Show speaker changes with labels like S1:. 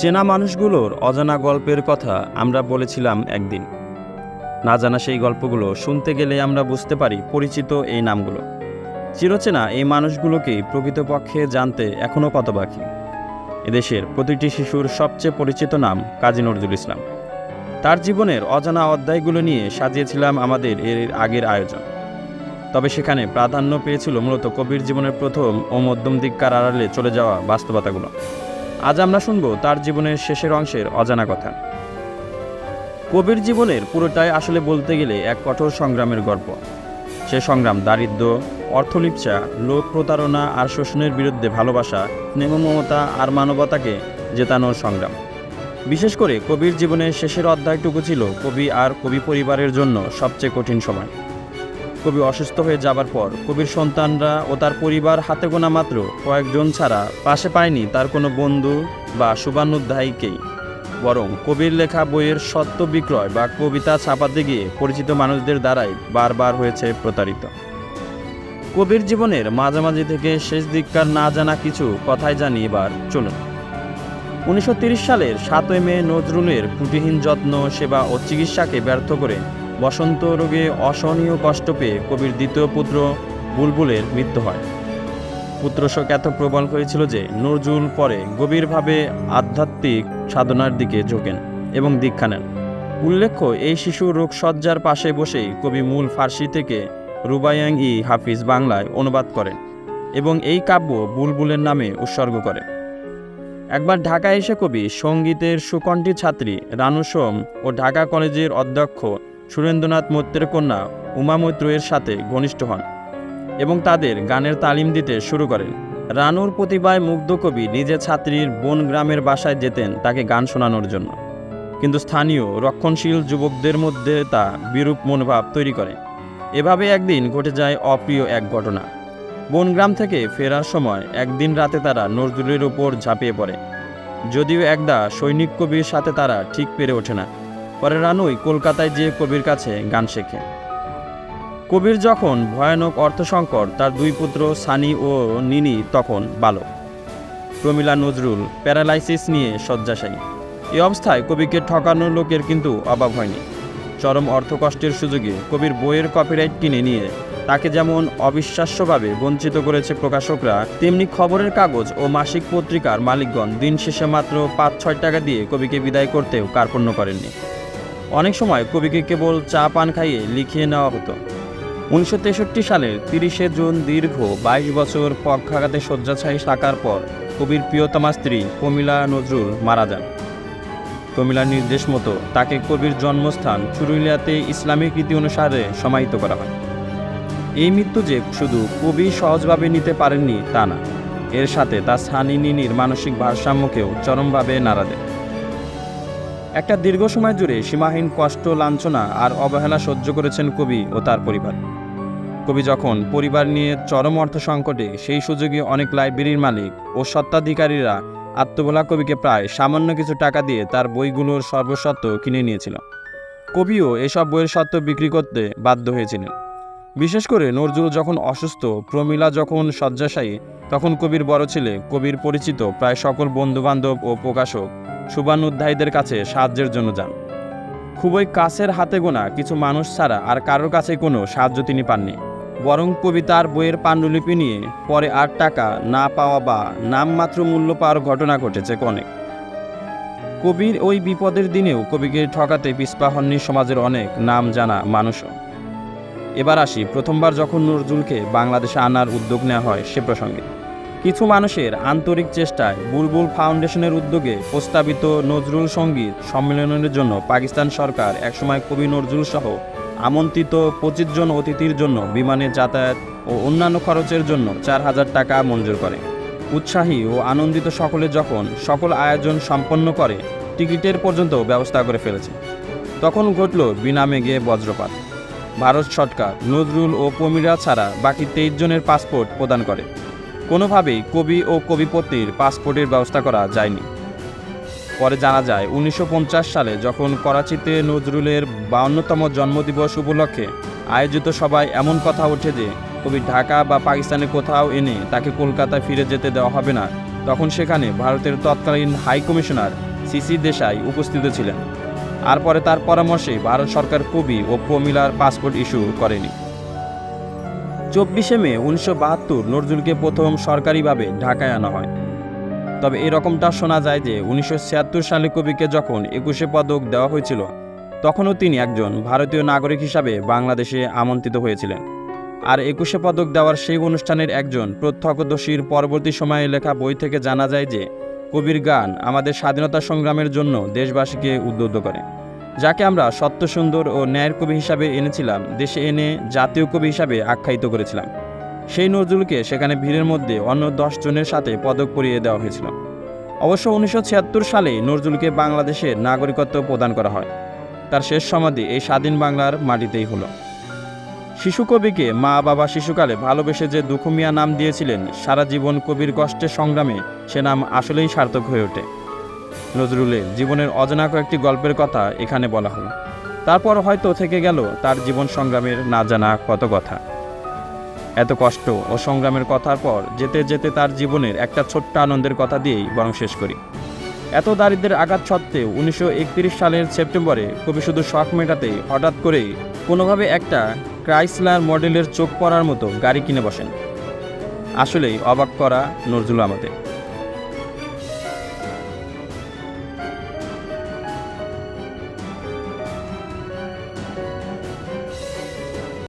S1: চেনা মানুষগুলোর অজানা গল্পের কথা আমরা বলেছিলাম একদিন। না জানা সেই গল্পগুলো শুনতে গেলে আমরা বুঝতে পারি পরিচিত এই নামগুলো। চিরচেনা এই মানুষগুলোকে প্রকৃতপক্ষে জানতে এখনও কত বাকি এদেশের প্রতিটি শিশুর সবচেয়ে পরিচিত নাম কাজী নজরুল ইসলাম। তার জীবনের অজানা অধ্যায়গুলো নিয়ে সাজিয়েছিলাম আমাদের এর আগের আয়োজন। তবে সেখানে প্রাধান্য পেয়েছিল মূলত কবির জীবনের প্রথম ও মধ্যম দিককার আড়ালে চলে যাওয়া বাস্তবতাগুলো। আজ আমরা শুনব তার জীবনের শেষের অংশের অজানা কথা। কবির জীবনের পুরোটাই আসলে বলতে গেলে এক কঠোর সংগ্রামের গল্প। সে সংগ্রাম দারিদ্র অর্থলিপ্সা লোক প্রতারণা আর শোষণের বিরুদ্ধে ভালোবাসা স্নেহ মমতা আর মানবতাকে জেতানোর সংগ্রাম। বিশেষ করে কবির জীবনের শেষের অধ্যায়টুকু ছিল কবি আর কবি পরিবারের জন্য সবচেয়ে কঠিন সময়। কবি অসুস্থ হয়ে যাবার পর কবির সন্তানরা ও তার পরিবার হাতে গোনা মাত্র কয়েকজন ছাড়া পাশে পায়নি তার কোনো বন্ধু বা শুভানুধ্যায়ীকেই। বরং কবির লেখা বইয়ের সত্য বিক্রয় বা কবিতা ছাপাতে গিয়ে পরিচিত মানুষদের দ্বারাই বারবার হয়েছে প্রতারিত। কবির জীবনের মাঝামাঝি থেকে শেষ দিককার না জানা কিছু কথাই জানি এবার, চলুন। উনিশশো সালের সাতই মে নজরুলের ত্রুটিহীন যত্ন, সেবা ও চিকিৎসাকে ব্যর্থ করে বসন্ত রোগে অসহনীয় কষ্ট পেয়ে কবির দ্বিতীয় পুত্র বুলবুলের মৃত্যু হয়। পুত্রশোক এত প্রবল হয়েছিল যে নজরুল পরে গভীরভাবে আধ্যাত্মিক সাধনার দিকে ঝোঁকেন এবং দীক্ষা নেন। উল্লেখ্য, এই শিশু রোগসজ্জার পাশে বসেই কবি মূল ফার্সি থেকে রুবায়াং ই হাফিজ বাংলায় অনুবাদ করেন এবং এই কাব্য বুলবুলের নামে উৎসর্গ করেন একবার ঢাকায় এসে কবি সঙ্গীতের সুকণ্ঠী ছাত্রী রানু সোম ও ঢাকা কলেজের অধ্যক্ষ সুরেন্দ্রনাথ মৈত্রের কন্যা উমা মৈত্রের সাথে ঘনিষ্ঠ হন এবং তাদের গানের তালিম দিতে শুরু করেন। রানুর প্রতিভায় মুগ্ধ কবি নিজে ছাত্রীর বন গ্রামের বাসায় যেতেন তাকে গান শোনানোর জন্য। কিন্তু স্থানীয় রক্ষণশীল যুবকদের মধ্যে তা বিরূপ মনোভাব তৈরি করে। এভাবে একদিন ঘটে যায় অপ্রিয় এক ঘটনা। বনগ্রাম থেকে ফেরার সময় একদিন রাতে তারা নজরুলের ওপর ঝাঁপিয়ে পড়ে। যদিও একদা সৈনিক কবির সাথে তারা ঠিক পেরে ওঠে না। পরে রানুই কলকাতায় যেয়ে কবির কাছে গান শেখে। কবির যখন ভয়ানক অর্থ সংকট তার দুই পুত্র সানি ও নিনি তখন বালক। প্রমিলা নজরুল প্যারালাইসিস নিয়ে শয্যাশায়ী। এই অবস্থায় কবিকে ঠকানোর লোকের কিন্তু অভাব হয়নি। চরম অর্থকষ্টের সুযোগে কবির বইয়ের কপিরাইট কিনে নিয়ে তাকে যেমন অবিশ্বাস্যভাবে বঞ্চিত করেছে প্রকাশকরা, তেমনি খবরের কাগজ ও মাসিক পত্রিকার মালিকগণ দিন শেষে মাত্র পাঁচ ছয় টাকা দিয়ে কবিকে বিদায় করতেও কার্পণ্য করেননি। অনেক সময় কবিকে কেবল চা পান খাইয়ে লিখিয়ে নেওয়া হতো। উনিশশো তেষট্টি সালের তিরিশে জুন দীর্ঘ বাইশ বছর পক্ষাঘাতে শয্যাশায়ী থাকার পর কবির প্রিয়তমা স্ত্রী কমিলা নজরুল মারা যান। প্রমিলার নির্দেশ মতো তাকে কবির জন্মস্থান চুরুলিয়াতে ইসলামিক রীতি অনুসারে সমাহিত করা হয়। এই মৃত্যু যে শুধু কবি সহজভাবে নিতে পারেননি তা না, এর সাথে তার সানি নিনির মানসিক ভারসাম্যকেও চরমভাবে নাড়া দেয়। একটা দীর্ঘ সময় জুড়ে সীমাহীন কষ্ট, লাঞ্ছনা আর অবহেলা সহ্য করেছেন কবি ও তার পরিবার। কবি যখন পরিবার নিয়ে চরম অর্থ সংকটে, সেই সুযোগে অনেক লাইব্রেরির মালিক ও সত্ত্বাধিকারীরা আত্মবলা কবিকে প্রায় সামান্য কিছু টাকা দিয়ে তার বইগুলোর সর্বস্বত্ব কিনে নিয়েছিল। কবিও এসব বইয়ের সত্ত্ব বিক্রি করতে বাধ্য হয়েছিলেন। বিশেষ করে নজরুল যখন অসুস্থ, প্রমীলা যখন শয্যাশায়ী, তখন কবির বড় ছেলে, কবির পরিচিত প্রায় সকল বন্ধুবান্ধব ও প্রকাশক শুভানুধ্যায়ীদের কাছে সাহায্যের জন্য যান। খুবই কাছের হাতে গোনা কিছু মানুষ ছাড়া আর কারোর কাছে কোনো সাহায্য তিনি পাননি। বরং কবিতার বইয়ের পাণ্ডুলিপি নিয়ে পরে আর টাকা না পাওয়া বা নামমাত্র মূল্য পাওয়ার ঘটনা ঘটেছে অনেক কবির ওই বিপদের দিনেও কবিকে ঠকাতে পিসপা হননি সমাজের অনেক নাম জানা মানুষও। এবার আসি প্রথমবার যখন নজরুলকে বাংলাদেশে আনার উদ্যোগ নেওয়া হয় সে প্রসঙ্গে। কিছু মানুষের আন্তরিক চেষ্টায় বুলবুল ফাউন্ডেশনের উদ্যোগে প্রস্তাবিত নজরুল সংগীত সম্মেলনের জন্য পাকিস্তান সরকার একসময় কবি নজরুল সহ আমন্ত্রিত পঁচিশ জন অতিথির জন্য বিমানে যাতায়াত ও অন্যান্য খরচের জন্য চার হাজার টাকা মঞ্জুর করে। উৎসাহী ও আনন্দিত সকলে যখন সকল আয়োজন সম্পন্ন করে, টিকিটের পর্যন্ত ব্যবস্থা করে ফেলেছে। তখন ঘটল বিনামেঘে বজ্রপাত। ভারত সরকার নজরুল ও প্রমীরা ছাড়া বাকি তেইশ জনের পাসপোর্ট প্রদান করে। কোনোভাবেই কবি ও কবিপতির পাসপোর্টের ব্যবস্থা করা যায়নি। পরে জানা যায়, উনিশশো পঞ্চাশ সালে যখন করাচিতে নজরুলের বাউন্নতম জন্মদিবস উপলক্ষে আয়োজিত সভায় এমন কথা ওঠে যে, কবি ঢাকা বা পাকিস্তানে কোথাও এনে তাকে কলকাতায় ফিরে যেতে দেওয়া হবে না, তখন সেখানে ভারতের তৎকালীন হাই কমিশনার সিসি দেশাই উপস্থিত ছিলেন। আর পরে তার পরামর্শে ভারত সরকার কবি ও প্রমিলার পাসপোর্ট ইস্যু করেনি। চব্বিশে মে উনিশশো বাহাত্তর নজরুলকে প্রথম সরকারিভাবে ঢাকায় আনা হয়। তবে এরকমটা শোনা যায় যে, উনিশশো ছিয়াত্তর সালে কবিকে যখন একুশে পদক দেওয়া হয়েছিল, তখনও তিনি একজন ভারতীয় নাগরিক হিসাবে বাংলাদেশে আমন্ত্রিত হয়েছিলেন। আর একুশে পদক দেওয়ার সেই অনুষ্ঠানের একজন প্রত্যক্ষদর্শীর পরবর্তী সময়ে লেখা বই থেকে জানা যায় যে, কবির গান আমাদের স্বাধীনতা সংগ্রামের জন্য দেশবাসীকে উদ্বুদ্ধ করে। যাকে আমরা সত্য সুন্দর ও ন্যায়ের কবি হিসাবে এনেছিলাম, দেশে এনে জাতীয় কবি হিসাবে আখ্যায়িত করেছিলাম। সেই নজরুলকে সেখানে ভিড়ের মধ্যে অন্য দশ জনের সাথে পদক পরিয়ে দেওয়া হয়েছিল। অবশ্য উনিশশো ছিয়াত্তর সালে নজরুলকে বাংলাদেশের নাগরিকত্ব প্রদান করা হয়। তার শেষ সমাধি এই স্বাধীন বাংলার মাটিতেই হলো। শিশু কবিকে মা বাবা শিশুকালে ভালোবেসে যে দুখুমিয়া নাম দিয়েছিলেন, সারা জীবন কবির কষ্টের সংগ্রামে সে নাম আসলেই সার্থক হয়ে ওঠে। নজরুলের জীবনের অজানা কয়েকটি গল্পের কথা এখানে বলা হলো। তারপর হয়তো থেকে গেল তার জীবন সংগ্রামের না জানা কত কথা। এত কষ্ট ও সংগ্রামের কথার পর যেতে যেতে তার জীবনের একটা ছোট্ট আনন্দের কথা দিয়েই বরং শেষ করি। এত দারিদ্রের আঘাত সত্ত্বেও উনিশশো একত্রিশ সালের সেপ্টেম্বরে কবি শুধু শখ মেটাতে হঠাৎ করেই কোনোভাবে একটা ক্রাইসলার মডেলের চোখ পড়ার মতো গাড়ি কিনে বসেন। আসলেই অবাক করা নজরুল আমাদের।